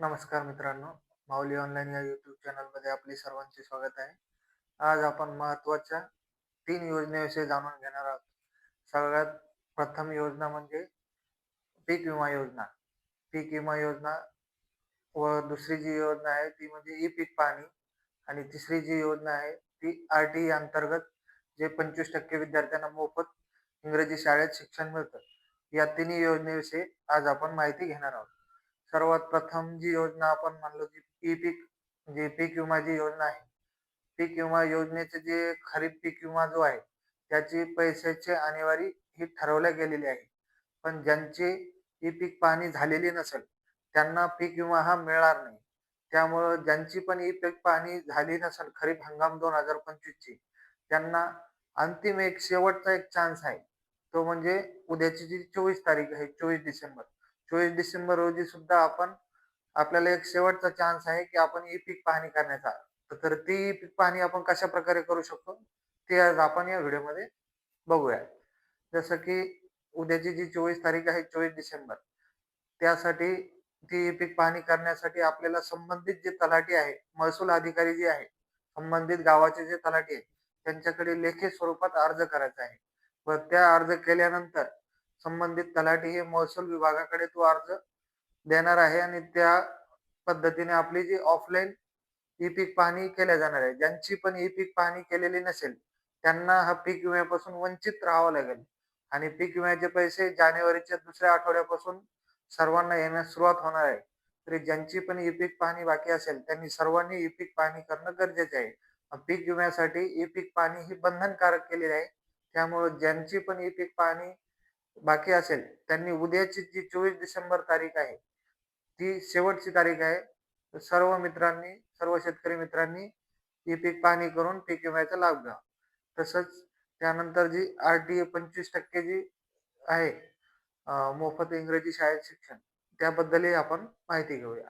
नमस्कार मित्रांनो माऊली ऑनलाईन या युट्यूब चॅनलमध्ये आपले सर्वांचे स्वागत आहे. आज आपण महत्त्वाच्या तीन योजनेविषयी जाणून घेणार आहोत. सगळ्यात प्रथम योजना म्हणजे पीक विमा योजना. पीक विमा योजना व दुसरी जी योजना आहे ती म्हणजे ई पीक पाणी आणि तिसरी जी योजना आहे ती आर टी अंतर्गत जे पंचवीस टक्के विद्यार्थ्यांना मोफत इंग्रजी शाळेत शिक्षण मिळतं. या तिन्ही योजनेविषयी आज आपण माहिती घेणार आहोत. सर्वात प्रथम जी योजना आपण म्हणलो की ई पीक म्हणजे पीक विमा जी योजना आहे पीक विमा योजनेचे जे खरीप पीक विमा जो आहे त्याची पैशाची आणेवारी ही ठरवल्या गेलेली आहे. पण ज्यांची ई पीक पाहणी झालेली नसेल त्यांना पीक विमा हा मिळणार नाही. त्यामुळं ज्यांची पण ई पीक पाहणी झाली नसेल खरीप हंगाम दोन हजार पंचवीस ची त्यांना अंतिम एक शेवटचा एक चान्स आहे. तो म्हणजे उद्याची जी चोवीस तारीख आहे चोवीस डिसेंबर. चोवीस डिसेंबर रोजी सुद्धा आपण आपल्याला एक शेवटचा चान्स आहे की आपण ई पीक पाहणी करण्याचा. तर ती ई पीक पाहणी आपण कशा प्रकारे करू शकतो? ते आज आपण या व्हिडिओमध्ये बघूया. जसं की उद्याची जी चोवीस तारीख आहे चोवीस डिसेंबर त्यासाठी ती ई पीक पाहणी करण्यासाठी आपल्याला संबंधित जे तलाठी आहे महसूल अधिकारी जे आहे संबंधित गावाचे जे तलाठी आहे त्यांच्याकडे लेखी स्वरूपात अर्ज करायचा आहे. व त्या अर्ज केल्यानंतर संबंधित तलाठी हे महसूल विभागाकडे तो अर्ज देणार आहे आणि त्या पद्धतीने आपली जी ऑफलाईन ई पीक पाहणी केल्या जाणार आहे. ज्यांची पण ई पीक पाहणी केलेली नसेल त्यांना हा पीक विम्यापासून वंचित राहावं लागेल. आणि पीक विम्याचे पैसे जानेवारीच्या दुसऱ्या आठवड्यापासून सर्वांना येण्यास सुरुवात होणार आहे. तरी ज्यांची पण ई पीक पाहणी बाकी असेल त्यांनी सर्वांनी ई पीक पाहणी करणं गरजेचे आहे. पीक विम्यासाठी ई पीक पाहणी ही बंधनकारक केलेली आहे. त्यामुळे ज्यांची पण ई पीक पाहणी बाकी असेल त्यांनी उद्याची जी चोवीस डिसेंबर तारीख आहे ती शेवटची तारीख आहे. सर्व मित्रांनी सर्व शेतकरी मित्रांनी ही पीक पाहणी करून पीक विम्याचा लाभ घ्या. तसंच त्यानंतर जी आर टी ए पंचवीस टक्के जी आहे मोफत इंग्रजी शाळेत शिक्षण त्याबद्दलही आपण माहिती घेऊया.